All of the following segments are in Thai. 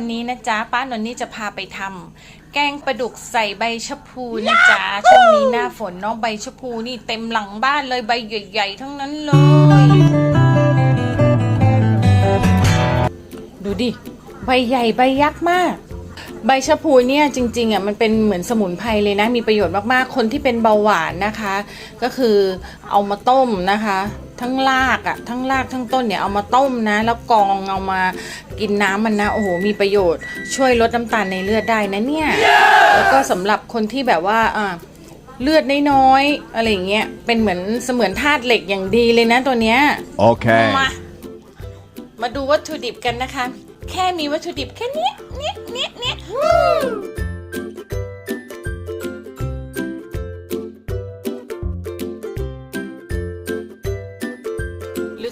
วันนี้นะจ๊ะป้านนนี่จะพาไปทำแกงปลาดุกใส่ใบชะพูนะจ๊ะช่วงนี้หน้าฝนเนาะใบชะพูนี่เต็มหลังบ้านเลยใบใหญ่ๆทั้งนั้นเลย ดูดิใบใหญ่ใบยักษ์มาก ใบชะพูเนี่ยจริงๆอะมันเป็นเหมือนสมุนไพรเลยนะ มีประโยชน์มากๆคนที่เป็นเบาหวานนะคะ ก็คือเอามาต้มนะคะ ทั้งรากอะทั้งรากทั้งต้นเนี่ยเอามาต้มนะ แล้วกรองเอามากินน้ำมันนะโอ้โหมีประโยชน์ ช่วยลดน้ำตาลในเลือดได้นะเนี่ยแล้วก็สำหรับคนที่แบบว่าอ่าเลือดน้อยๆอะไรอย่างเงี้ยเป็นเหมือนเสมือนธาตุเหล็กอย่างดีเลยนะตัวเนี้ย Okay. มามาดูวัตถุดิบกันนะคะ แค่มีวัตถุดิบแค่เนี้ยเนี้ยเนี้ยเนี้ย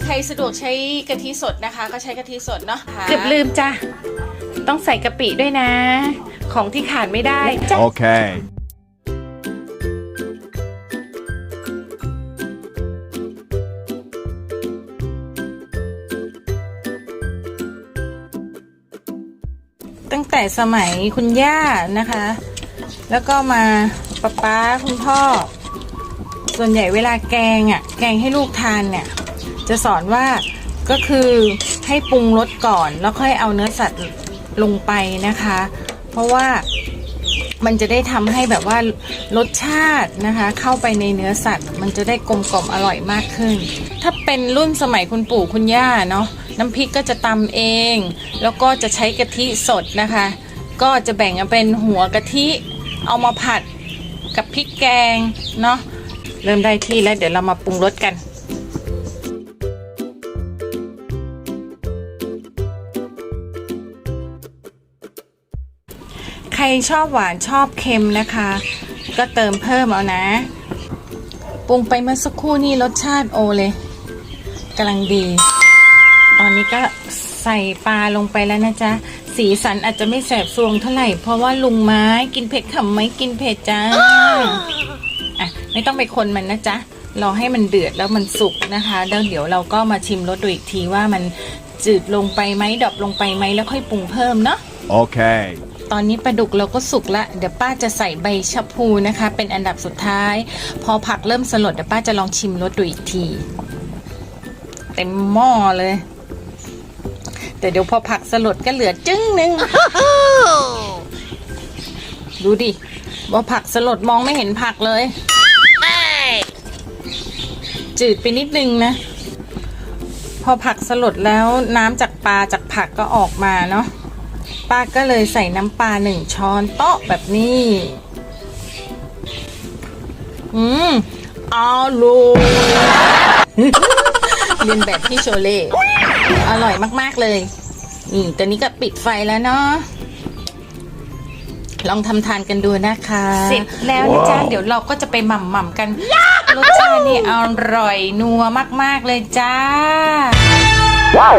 ใครสะดวกใช้กะทิสดนะคะ ก็ใช้กะทิสดเนาะเกือบลืมจ้ะ ต้องใส่กะปิด้วยนะ ของที่ขาดไม่ได้จ้ะ Okay. ตั้งแต่สมัยคุณย่านะคะ แล้วก็มาป๊าป๊าคุณพ่อ ส่วนใหญ่เวลาแกงอะ แกงให้ลูกทานเนี่ย จะสอนว่าก็คือให้ปรุงรสก่อนแล้วค่อยเอาเนื้อสัตว์ลงไปนะคะ เพราะว่ามันจะได้ทำให้แบบว่ารสชาตินะคะ เข้าไปในเนื้อสัตว์ มันจะได้กลมกล่อมอร่อยมากขึ้น ถ้าเป็นรุ่นสมัยคุณปู่คุณย่าเนาะน้ำพริกก็จะตำเอง แล้วก็จะใช้กะทิสดนะคะ ก็จะแบ่งเป็นหัวกะทิเอามาผัดกับพริกแกงเนาะเริ่มได้ที่แล้วเดี๋ยวเรามาปรุงรสกัน ใครชอบหวานชอบเค็มนะคะ ก็เติมเพิ่มเอานะ ปรุงไปเมื่อสักครู่นี่รสชาติโอเลยกำลังดี ตอนนี้ก็ใส่ปลาลงไปแล้วนะจ๊ะ สีสันอาจจะไม่แสบซวงเท่าไหร่ เพราะว่าลุงไม้กินเผ็ดขำไหมกินเผ็ดจ้าอะไม่ต้องไปคนมันนะจ๊ะรอให้มันเดือดแล้วมันสุกนะคะแล้วเดี๋ยวเราก็มาชิมรสดูอีกทีว่ามันจืดลงไปไหมดรอปลงไปไหมแล้วค่อยปรุงเพิ่มเนาะ Okay. ตอนนี้ปลาดุกเราก็สุกละเดี๋ยวป้าจะใส่ใบชะพูนะคะ เป็นอันดับสุดท้าย พอผักเริ่มสลดเดี๋ยวป้าจะลองชิมรสดูอีกที เต็มหม้อเลย แต่เดี๋ยวพอผักสลดก็เหลือจึ้งหนึ่งดูดิว่าผักสลดมองไม่เห็นผักเลย จืดไปนิดนึงนะ พอผักสลดแล้วน้ำจากปลาจากผักก็ออกมาเนาะ ป้าก็เลยใส่น้ำปลาหนึ่งช้อนโต๊ะแบบนี้ อืมอร่อยเรียนแบบพี่โชเล่อร่อยมาก ๆ เลย นี่ตอนนี้ก็ปิดไฟแล้วเนาะลองทำทานกันดูนะคะ เสร็จแล้วนะจ๊ะเดี๋ยวเราก็จะไปหม่ำๆกันรสชาตินี่อร่อยนัวมาก ๆ เลยจ้า Wow.